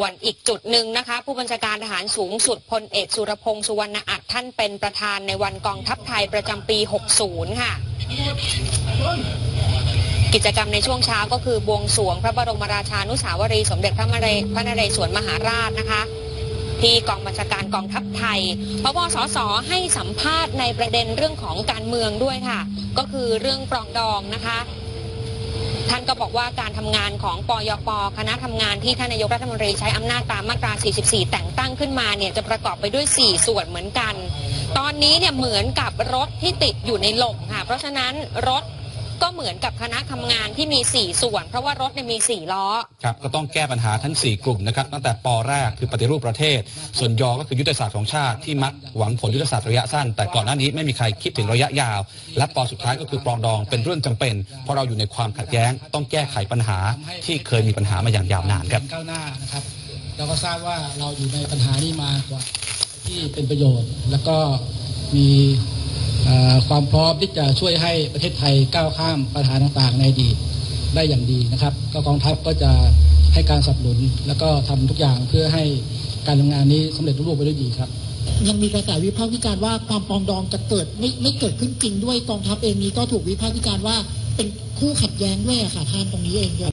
ส่วนอีกจุดหนึ่งนะคะ ผู้บัญชาการทหารสูงสุดพลเอกสุรพงษ์สุวรรณอัดท่านเป็นประธานในวันกองทัพไทยประจำปี 60 ค่ะ กิจกรรมในช่วงเช้าก็คือบวงสรวงพระบรมราชานุสาวรีย์สมเด็จพระมเรพระนเรศวรมหาราชนะคะ ที่กองบัญชาการกองทัพไทยพบสสให้สัมภาษณ์ในประเด็นเรื่องของการเมืองด้วยค่ะ ก็คือเรื่องปรองดองนะคะ ท่านก็บอกว่าการทำงานของปยปคณะทำงานที่ท่านนายกรัฐมนตรีใช้อำนาจตามมาตรา 44 แต่งตั้งขึ้นมาเนี่ยจะประกอบไปด้วย 4 ส่วนเหมือนกัน ตอนนี้เนี่ยเหมือนกับรถที่ติดอยู่ในหล่มค่ะ เพราะฉะนั้นรถ ก็เหมือนกับคณะทำงานที่มี 4 ส่วน เพราะว่ารถเนี่ยมี 4 ล้อ ครับ ก็ต้องแก้ปัญหาทั้ง 4 กลุ่มนะครับ ตั้งแต่ปแรกคือปฏิรูปประเทศ ส่วนยอก็คือยุทธศาสตร์ของชาติที่มักหวังผลยุทธศาสตร์ระยะสั้น แต่ก่อนหน้านี้ไม่มีใครคิดถึงระยะยาว และปสุดท้ายก็คือปรองดองเป็นเรื่องจำเป็น เพราะเราอยู่ในความขัดแย้ง ต้องแก้ไขปัญหาที่เคยมีปัญหามาอย่างยาวนานครับก้าวหน้านะครับเราก็ทราบว่าเราอยู่ในปัญหานี้มากว่าที่เป็นประโยชน์ แล้วก็มีเอ่อ ความพร้อมที่จะช่วยให้ประเทศไทยก้าวข้ามปัญหาต่างๆ ในอดีตได้อย่างดีนะครับ ก็กองทัพก็จะให้การสนับสนุน แล้วก็ทำทุกอย่างเพื่อให้การทำงานนี้สำเร็จรุ่งเรืองไปด้วยดีครับ ยังมีกระแสวิพากษ์วิจารณ์ว่าความปองดองจะเกิดไม่ไม่เกิดขึ้นจริงด้วยกองทัพเองนี้ก็ถูกวิพากษ์วิจารณ์ว่าเป็นคู่ขัดแย้งด้วยอะค่ะท่านตรงนี้เองด้วย